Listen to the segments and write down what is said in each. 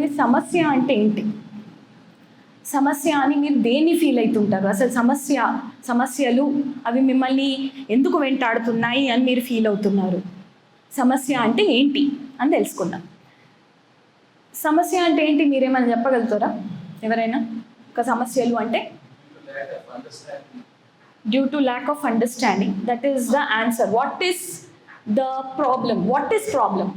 సమస్య అంటే ఏంటి? సమస్య అని మీరు దేన్ని ఫీల్ అవుతుంటారు? అసలు సమస్య సమస్యలు అవి మిమ్మల్ని ఎందుకు వెంటాడుతున్నాయి అని మీరు ఫీల్ అవుతున్నారు? సమస్య అంటే ఏంటి? అని తెలుసుకుందాం. సమస్య అంటే ఏంటి? మీరేమైనా చెప్పగలుగుతారా? ఎవరైనా? ఒక సమస్యలు అంటే? Due to lack of understanding that is the answer what is the problem what is problem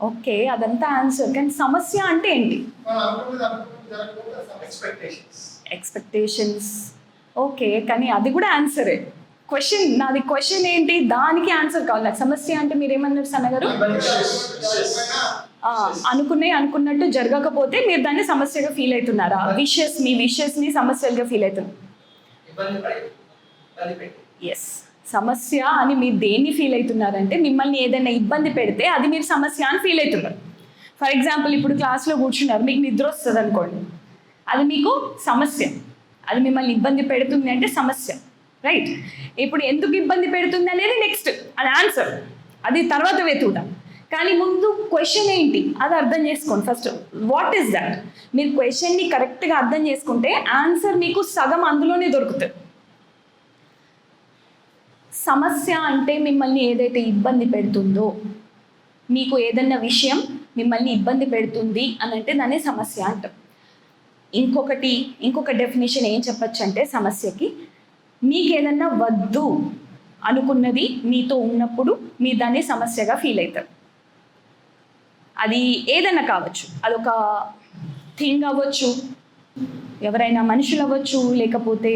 okay అదంతా ఆన్సర్ కానీ సమస్య అంటే ఏంటి? ఎక్స్పెక్టేషన్స్ ఓకే కానీ అది కూడా ఆన్సరే క్వశ్చన్ నాది క్వశ్చన్ ఏంటి? దానికి ఆన్సర్ కావాలి. నాకు సమస్య అంటే మీరు ఏమన్నారు సన్నగారు ఆ, అనుకునే అనుకున్నట్టు జరగకపోతే మీరు దాన్ని సమస్యగా ఫీల్ అవుతున్నారా? విషెస్ మీ విషెస్ని సమస్యలుగా ఫీల్ అవుతున్నారు ఎస్ సమస్య అని మీరు దేన్ని ఫీల్ అవుతున్నారంటే మిమ్మల్ని ఏదైనా ఇబ్బంది పెడితే అది మీరు సమస్య అని ఫీల్ అవుతున్నారు. ఫర్ ఎగ్జాంపుల్ ఇప్పుడు క్లాస్లో కూర్చున్నారు మీకు నిద్ర వస్తుంది అనుకోండి. అది మీకు సమస్య. అది మిమ్మల్ని ఇబ్బంది పెడుతుంది అంటే సమస్య. రైట్ ఇప్పుడు ఎందుకు ఇబ్బంది పెడుతుంది అనేది నెక్స్ట్ అది ఆన్సర్ అది తర్వాత వెతుకుతాం. కానీ ముందు క్వశ్చన్ ఏంటి? అది అర్థం చేసుకోండి ఫస్ట్ వాట్ ఈస్ దట్ మీరు క్వశ్చన్ని కరెక్ట్గా అర్థం చేసుకుంటే ఆన్సర్ మీకు సగం అందులోనే దొరుకుతుంది. సమస్య అంటే మిమ్మల్ని ఏదైతే ఇబ్బంది పెడుతుందో మీకు ఏదన్నా విషయం మిమ్మల్ని ఇబ్బంది పెడుతుంది అని అంటే దాన్ని సమస్య అంటాం. ఇంకొకటి ఇంకొక డెఫినేషన్ ఏం చెప్పచ్చు అంటే సమస్యకి మీకు ఏదన్నా వద్దు అనుకున్నది మీతో ఉన్నప్పుడు మీ దాన్ని సమస్యగా ఫీల్ అవుతారు. అది ఏదైనా కావచ్చు అదొక థింగ్ అవ్వచ్చు ఎవరైనా మనుషులు అవ్వచ్చు లేకపోతే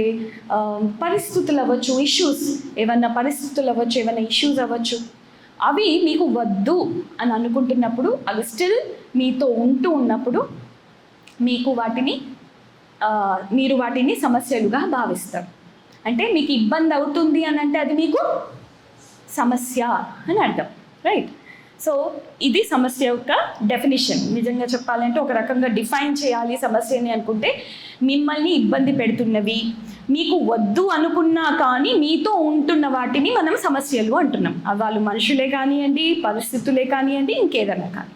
పరిస్థితులు అవ్వచ్చు ఇష్యూస్ ఏమన్నా పరిస్థితులు అవ్వచ్చు ఏమైనా ఇష్యూస్ అవ్వచ్చు అవి మీకు వద్దు అని అనుకుంటున్నప్పుడు అవి స్టిల్ మీతో ఉంటూ ఉన్నప్పుడు మీకు వాటిని మీరు వాటిని సమస్యలుగా భావిస్తారు. అంటే మీకు ఇబ్బంది అవుతుంది అని అంటే అది మీకు సమస్య అని అర్థం. రైట్ సో ఇది సమస్య యొక్క డెఫినిషన్ నిజంగా చెప్పాలంటే ఒక రకంగా డిఫైన్ చేయాలి సమస్యని అనుకుంటే మిమ్మల్ని ఇబ్బంది పెడుతున్నవి. మీకు వద్దు అనుకున్నా కానీ మీతో ఉంటున్న వాటిని మనం సమస్యలు అంటున్నాం. వాళ్ళు మనుషులే కానివ్వండి పరిస్థితులే కానివ్వండి ఇంకేదన్నా కానీ.